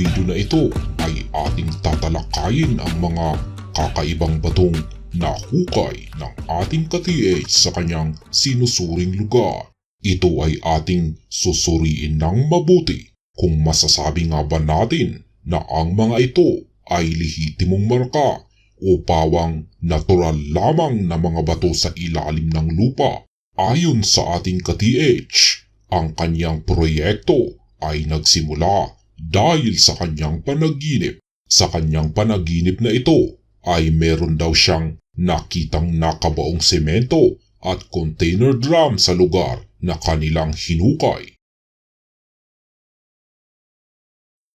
video na ito ay ating tatalakayin ang mga kakaibang batong nahukay ng ating ka-TH sa kanyang sinusuring lugar. Ito ay ating susuriin ng mabuti kung masasabi nga ba natin na ang mga ito ay lehitimong marka o pawang natural lamang na mga bato sa ilalim ng lupa. Ayon sa ating ka-TH, ang kanyang proyekto ay nagsimula dahil sa kanyang panaginip. Sa kanyang panaginip na ito ay meron daw siyang nakitang nakabaong semento at container drum sa lugar na kanilang hinukay.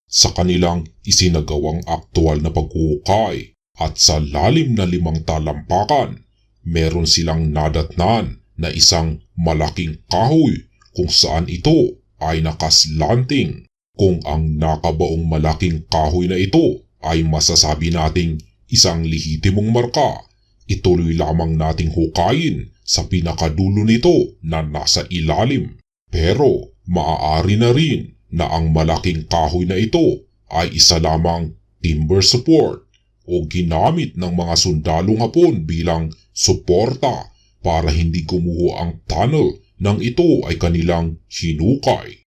Sa kanilang isinagawang aktual na paghuhukay at sa lalim na limang talampakan, meron silang nadatnan na isang malaking kahoy kung saan ito ay nakaslanting. Kung ang nakabaong malaking kahoy na ito ay masasabi nating isang lehitimong marka, ituloy lamang nating hukayin sa pinakadulo nito na nasa ilalim. Pero maaari na rin na ang malaking kahoy na ito ay isa lamang timber support o ginamit ng mga sundalong hapon bilang suporta para hindi gumuho ang tunnel nang ito ay kanilang hinukay.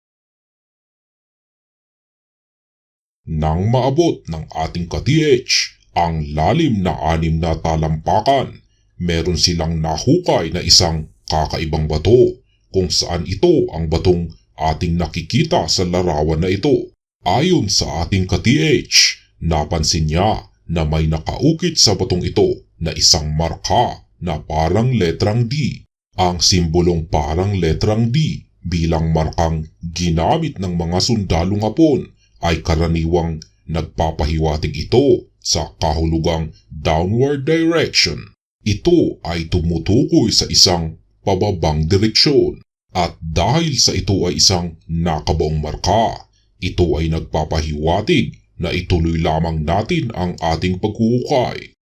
Nang maabot ng ating ka-TH ang lalim na anim na talampakan, meron silang nahukay na isang kakaibang bato kung saan ito ang batong ating nakikita sa larawan na ito. Ayon sa ating ka-TH, napansin niya na may nakaukit sa batong ito na isang marka na parang letrang D. Ang simbolong parang letrang D bilang markang ginamit ng mga sundalong hapon ay karaniwang nagpapahiwatig ito sa kahulugang downward direction. Ito ay tumutukoy sa isang pababang direksyon at dahil sa ito ay isang nakabaong marka, ito ay nagpapahiwatig na ituloy lamang natin ang ating paghuhukay.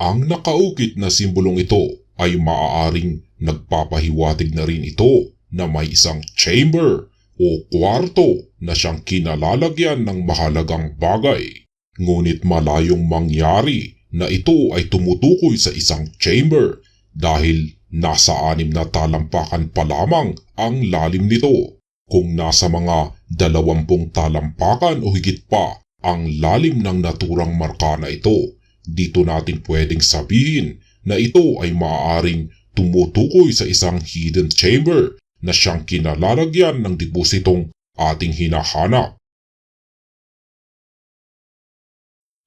Ang nakaukit na simbolong ito ay maaaring nagpapahiwatig na rin ito na may isang chamber o kwarto na siyang kinalalagyan ng mahalagang bagay. Ngunit malayong mangyari na ito ay tumutukoy sa isang chamber dahil nasa anim na talampakan pa lamang ang lalim nito. Kung nasa mga dalawampung talampakan o higit pa ang lalim ng naturang marka na ito, dito natin pwedeng sabihin na ito ay maaaring tumutukoy sa isang hidden chamber na siyang kinalalagyan ng depositong ating hinahanap.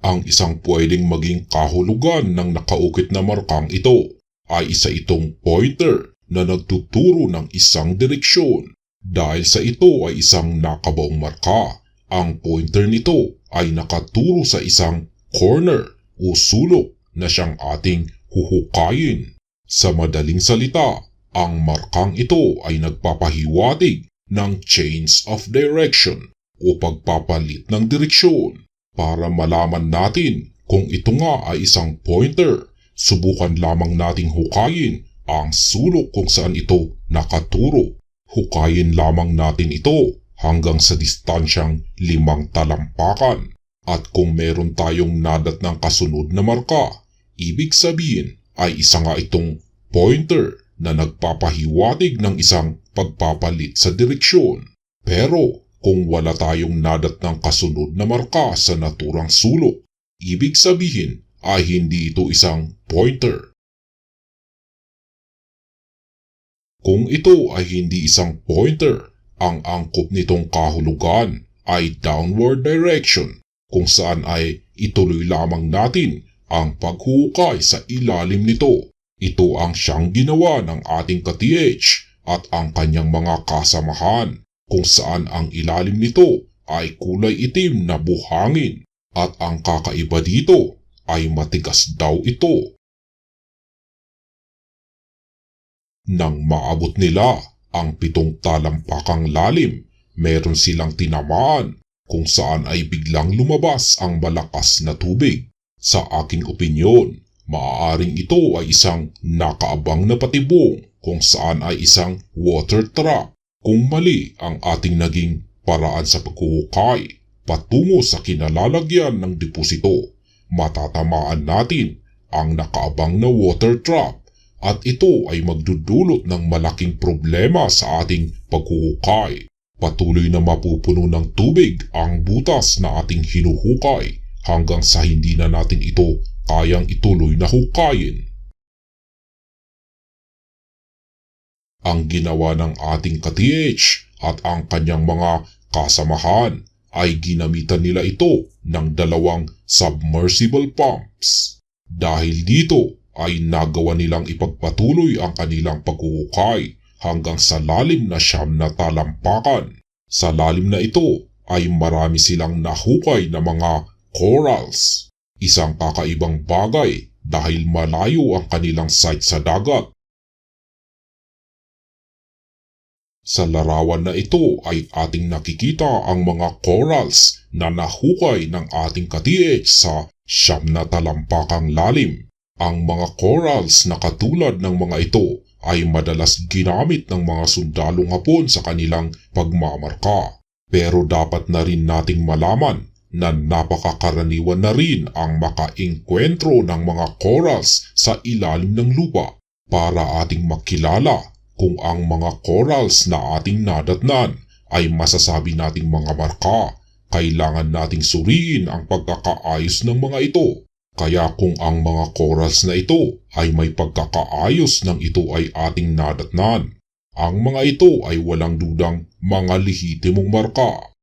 Ang isang pwedeng maging kahulugan ng nakaukit na markang ito ay isa itong pointer na nagtuturo ng isang direksyon. Dahil sa ito ay isang nakabaong marka, ang pointer nito ay nakaturo sa isang corner o sulok na siyang ating huhukayin. Sa madaling salita, ang markang ito ay nagpapahiwatig ng change of direction o pagpapalit ng direksyon. Para malaman natin kung ito nga ay isang pointer, subukan lamang nating hukayin ang sulok kung saan ito nakaturo. Hukayin lamang natin ito hanggang sa distansyang limang talampakan. At kung meron tayong nadat ng kasunod na marka, ibig sabihin ay isa nga itong pointer na nagpapahiwatig ng isang pagpapalit sa direksyon. Pero kung wala tayong nadat ng kasunod na marka sa naturang sulok, ibig sabihin ay hindi ito isang pointer. Kung ito ay hindi isang pointer, ang angkop nitong kahulugan ay downward direction kung saan ay ituloy lamang natin ang paghukay sa ilalim nito ito ang siyang ginawa ng ating ka-TH at ang kanyang mga kasamahan kung saan ang ilalim nito ay kulay itim na buhangin at ang kakaiba dito ay matigas daw ito. Nang maabot nila ang pitong talampakang lalim, meron silang tinamaan kung saan ay biglang lumabas ang malakas na tubig. Sa aking opinyon, Maaaring ito ay isang nakaabang na patibong kung saan ay isang water trap kung mali ang ating naging paraan sa paghuhukay, patungo sa kinalalagyan ng deposito. Matatamaan natin ang nakaabang na water trap at ito ay magdudulot ng malaking problema sa ating paghuhukay. Patuloy na mapupuno ng tubig ang butas na ating hinuhukay hanggang sa hindi na natin ito kayang ituloy na hukayin. Ang ginawa ng ating ka-TH at ang kanyang mga kasamahan ay ginamitan nila ito ng dalawang submersible pumps. Dahil dito ay nagawa nilang ipagpatuloy ang kanilang paghuhukay hanggang sa lalim na siyam na talampakan. Sa lalim na ito ay marami silang nahukay na mga corals. Isang kakaibang bagay dahil malayo ang kanilang site sa dagat. Sa larawan na ito ay ating nakikita ang mga corals na nahukay ng ating ka-TH sa siyam na talampakang lalim. Ang mga corals na katulad ng mga ito ay madalas ginamit ng mga sundalong hapon sa kanilang pagmamarka. Pero dapat na rin nating malaman na napakakaraniwan na rin ang makainkwentro ng mga corals sa ilalim ng lupa para ating makilala kung ang mga corals na ating nadatnan ay masasabi nating mga marka, kailangan nating suriin ang pagkakaayos ng mga ito. Kaya kung ang mga corals na ito ay may pagkakaayos ng ito ay ating nadatnan, ang mga ito ay walang dudang mga lihitimong marka.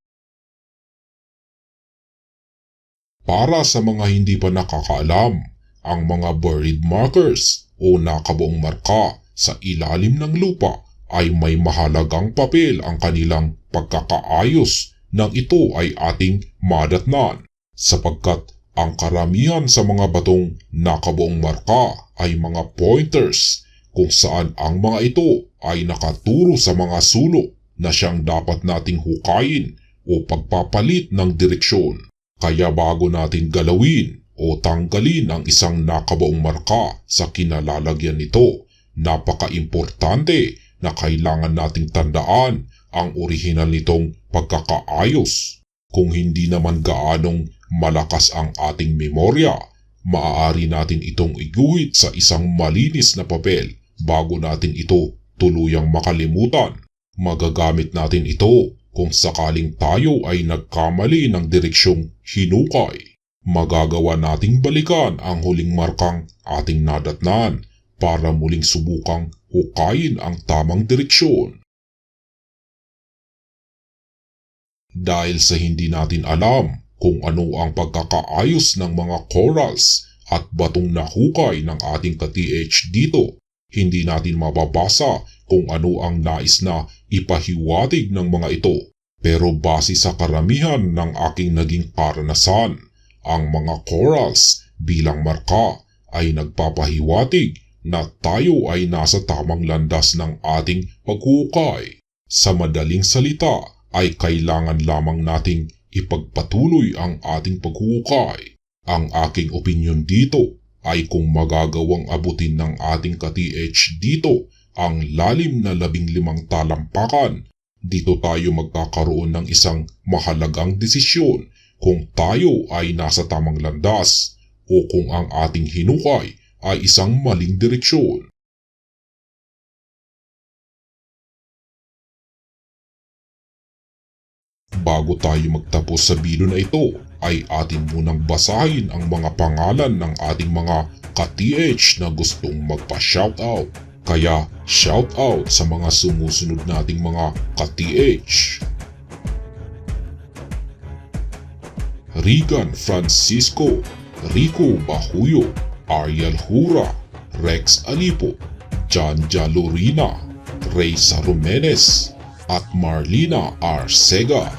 Para sa mga hindi pa nakakaalam, ang mga buried markers o nakabuong marka sa ilalim ng lupa ay may mahalagang papel ang kanilang pagkakaayos nang ito ay ating madatnan sapagkat ang karamihan sa mga batong nakabuong marka ay mga pointers kung saan ang mga ito ay nakaturo sa mga sulok na siyang dapat nating hukayin o pagpapalit ng direksyon. Kaya bago natin galawin o tanggalin ang isang nakabuong marka sa kinalalagyan nito, napaka-importante na kailangan nating tandaan ang orihinal nitong pagkakaayos. Kung hindi naman gaanong malakas ang ating memorya, maaari natin itong iguhit sa isang malinis na papel bago natin ito tuluyang makalimutan. Magagamit natin ito kung sakaling tayo ay nagkamali ng direksyong hinukay. Magagawa nating balikan ang huling markang ating nadatnan para muling subukang hukayin ang tamang direksyon. Dahil sa hindi natin alam kung ano ang pagkakaayos ng mga corals at batong nahukay ng ating ka-TH dito, hindi natin mababasa kung ano ang nais na ipahiwatig ng mga ito. Pero base sa karamihan ng aking naging karanasan, ang mga corals bilang marka ay nagpapahiwatig na tayo ay nasa tamang landas ng ating paghukay. Sa madaling salita ay kailangan lamang nating ipagpatuloy ang ating paghukay. Ang aking opinyon dito ay kung magagawang abutin ng ating ka-TH dito ang lalim na labing limang talampakan, dito tayo magkakaroon ng isang mahalagang desisyon kung tayo ay nasa tamang landas o kung ang ating hinukay ay isang maling direksyon. Bago tayo magtapos sa video na ito, ay atin munang basahin ang mga pangalan ng ating mga ka-TH na gustong magpa-shoutout. Kaya shoutout sa mga sumusunod nating mga ka-TH. Regan Francisco, Rico Bahuyo, Ariel Hura, Rex Alipo, John Jalorina, Ray Sarumenes, at Marlina R. Sega.